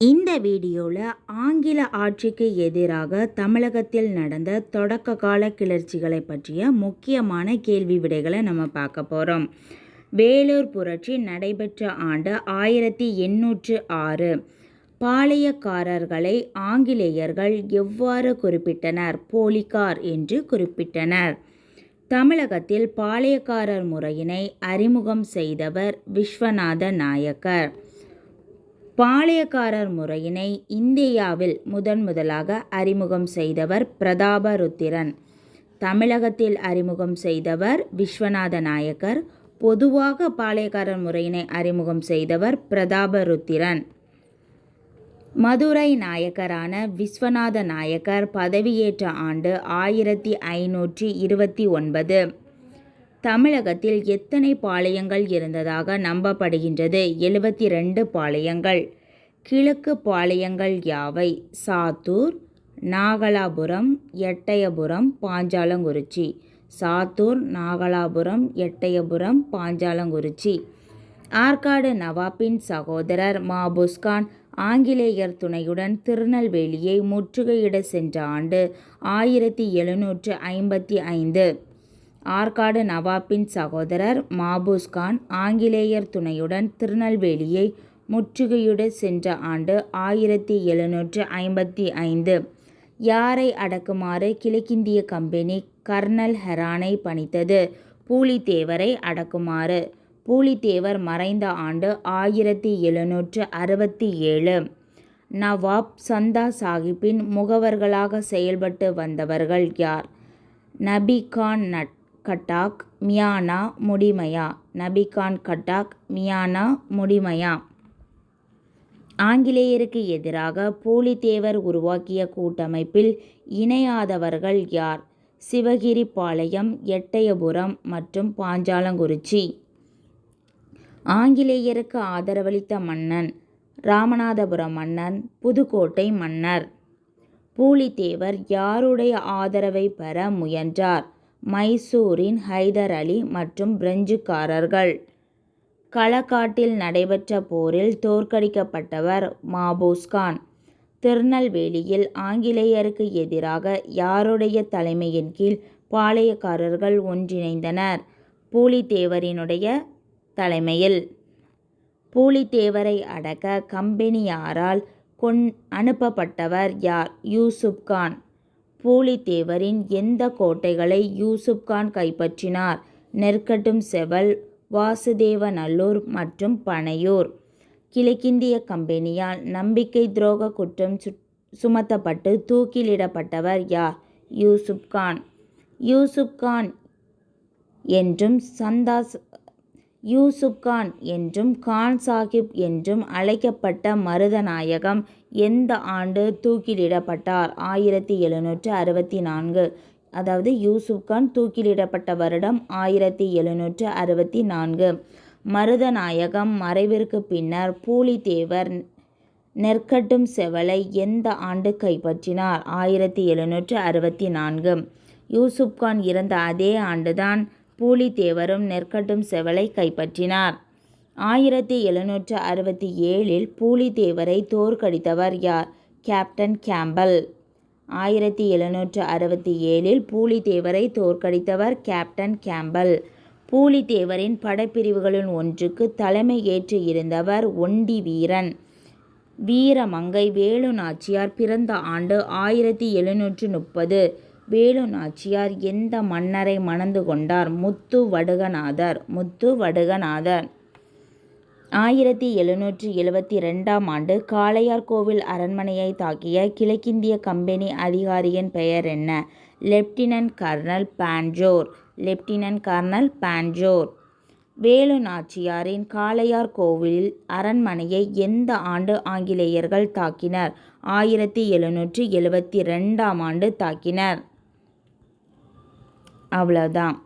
இந்த வீடியோவில் ஆங்கில ஆட்சிக்கு எதிராக தமிழகத்தில் நடந்த தொடக்க கால கிளர்ச்சிகளை பற்றிய முக்கியமான கேள்வி விடைகளை நம்ம பார்க்க போகிறோம் வேலூர் புரட்சி நடைபெற்ற ஆண்டு ஆயிரத்தி எண்ணூற்று ஆறு. பாளையக்காரர்களை ஆங்கிலேயர்கள் எவ்வாறு குறிப்பிட்டனர்? போலிகார் என்று குறிப்பிட்டனர். தமிழகத்தில் பாளையக்காரர் முறையினை அறிமுகம் செய்தவர் விஸ்வநாத நாயக்கர். பாளையக்காரர் முறையினை இந்தியாவில் முதன் முதலாக அறிமுகம் செய்தவர் பிரதாபருத்திரன். தமிழகத்தில் அறிமுகம் செய்தவர் விஸ்வநாத நாயக்கர். பொதுவாக பாளையக்காரர் முறையினை அறிமுகம் செய்தவர் பிரதாபருத்திரன். மதுரை நாயக்கரான விஸ்வநாத நாயக்கர் பதவியேற்ற ஆண்டு ஆயிரத்தி ஐநூற்றி இருபத்தி ஒன்பது. தமிழகத்தில் எத்தனை பாளையங்கள் இருந்ததாக நம்பப்படுகின்றது? எழுபத்தி ரெண்டு பாளையங்கள். கிழக்கு பாளையங்கள் யாவை? சாத்தூர் நாகலாபுரம் எட்டயபுரம் பாஞ்சாலங்குறிச்சி. சாத்தூர் நாகலாபுரம் எட்டயபுரம் பாஞ்சாலங்குறிச்சி. ஆற்காடு நவாப்பின் சகோதரர் மாபுஸ்கான் ஆங்கிலேயர் துணையுடன் திருநெல்வேலியை முற்றுகையிட சென்ற ஆண்டு ஆயிரத்தி எழுநூற்று ஐம்பத்தி ஐந்து. ஆற்காடு நவாப்பின் சகோதரர் மாபூஸ்கான் ஆங்கிலேயர் துணையுடன் திருநெல்வேலியை முற்றுகையிட சென்ற ஆண்டு ஆயிரத்தி எழுநூற்று ஐம்பத்தி ஐந்து. யாரை அடக்குமாறு கிழக்கிந்திய கம்பெனி கர்னல் ஹெரானை பணித்தது? பூலித்தேவரை அடக்குமாறு. பூலித்தேவர் மறைந்த ஆண்டு ஆயிரத்தி எழுநூற்று அறுபத்தி ஏழு. நவாப் சந்தா சாஹிப்பின் முகவர்களாக செயல்பட்டு வந்தவர்கள் யார்? நபி கான் நட் கட்டாக் மியானா முடிமயா? நபிகான் கட்டாக் மியானா முடிமயா? ஆங்கிலேயருக்கு எதிராக பூலித்தேவர் உருவாக்கிய கூட்டமைப்பில் இணையாதவர்கள் யார்? சிவகிரிபாளையம் எட்டயபுரம் மற்றும் பாஞ்சாலங்குறிச்சி. ஆங்கிலேயருக்கு ஆதரவளித்த மன்னன் ராமநாதபுரம் மன்னன் புதுக்கோட்டை மன்னர். பூலித்தேவர் யாருடைய ஆதரவை பெற முயன்றார்? மைசூரின் ஹைதர் அலி மற்றும் பிரெஞ்சுக்காரர்கள். களக்காட்டில் நடைபெற்ற போரில் தோற்கடிக்கப்பட்டவர் மாபூஸ்கான் திருநெல்வேலியில் ஆங்கிலேயருக்கு எதிராக யாருடைய தலைமையின் கீழ் பாளையக்காரர்கள் ஒன்றிணைந்தனர். பூலித்தேவரினுடைய தலைமையில். பூலித்தேவரை அடக்க கம்பெனியாரால் கொன் அனுப்பப்பட்டவர் யார்? யூசுப்கான் பூலித்தேவரின் எந்த கோட்டைகளை யூசுப்கான் கைப்பற்றினார்? நெற்கட்டும் செவல் வாசுதேவநல்லூர் மற்றும் பனையூர். கிழக்கிந்திய கம்பெனியால் நம்பிக்கை துரோக குற்றம் சுமத்தப்பட்டு தூக்கிலிடப்பட்டவர் யார்? யூசுப்கான் யூசுப்கான் என்றும் யூசுப் கான் என்றும் கான் சாஹிப் என்றும் அழைக்கப்பட்ட மருதநாயகம் எந்த ஆண்டு தூக்கிலிடப்பட்டார்? ஆயிரத்தி எழுநூற்று அறுபத்தி நான்கு. அதாவது யூசுப்கான் தூக்கிலிடப்பட்ட வருடம் ஆயிரத்தி எழுநூற்று அறுபத்தி நான்கு. மருதநாயகம் மறைவிற்கு பின்னர் பூலித்தேவர் நெற்கட்டும் செவலை எந்த ஆண்டு கைப்பற்றினார்? ஆயிரத்தி எழுநூற்று அறுபத்தி நான்கு. யூசுப்கான் இறந்த அதே ஆண்டுதான் பூலித்தேவரும் நெற்கட்டும் செவலை கைப்பற்றினார். ஆயிரத்தி எழுநூற்று அறுபத்தி ஏழில் பூலித்தேவரை தோற்கடித்தவர் யார்? Captain Campbell. ஆயிரத்தி எழுநூற்று அறுபத்தி ஏழில் பூலித்தேவரை தோற்கடித்தவர் கேப்டன் கேம்பல். பூலித்தேவரின் படைப்பிரிவுகளின் ஒன்றுக்கு தலைமை ஏற்று இருந்தவர் ஒண்டி வீரன். வீரமங்கை வேலு நாச்சியார் பிறந்த ஆண்டு ஆயிரத்தி எழுநூற்று முப்பது. வேலு நாச்சியார் எந்த மன்னரை மணந்து கொண்டார்? முத்து வடுகநாதர் முத்து வடுகநாதர். ஆயிரத்தி எழுநூற்றி எழுபத்தி ரெண்டாம் ஆண்டு காளையார்கோவில் அரண்மனையை தாக்கிய கிழக்கிந்திய கம்பெனி அதிகாரியின் பெயர் என்ன? Lieutenant colonel Bonjour lieutenant colonel Bonjour Velu நாச்சியாரின் Kalaiyar கோவிலில் அரண்மனையை எந்த ஆண்டு ஆங்கிலேயர்கள் தாக்கினர்? ஆயிரத்தி எழுநூற்றி எழுபத்தி ரெண்டாம் ஆண்டு தாக்கினர். அவ்வளோதான்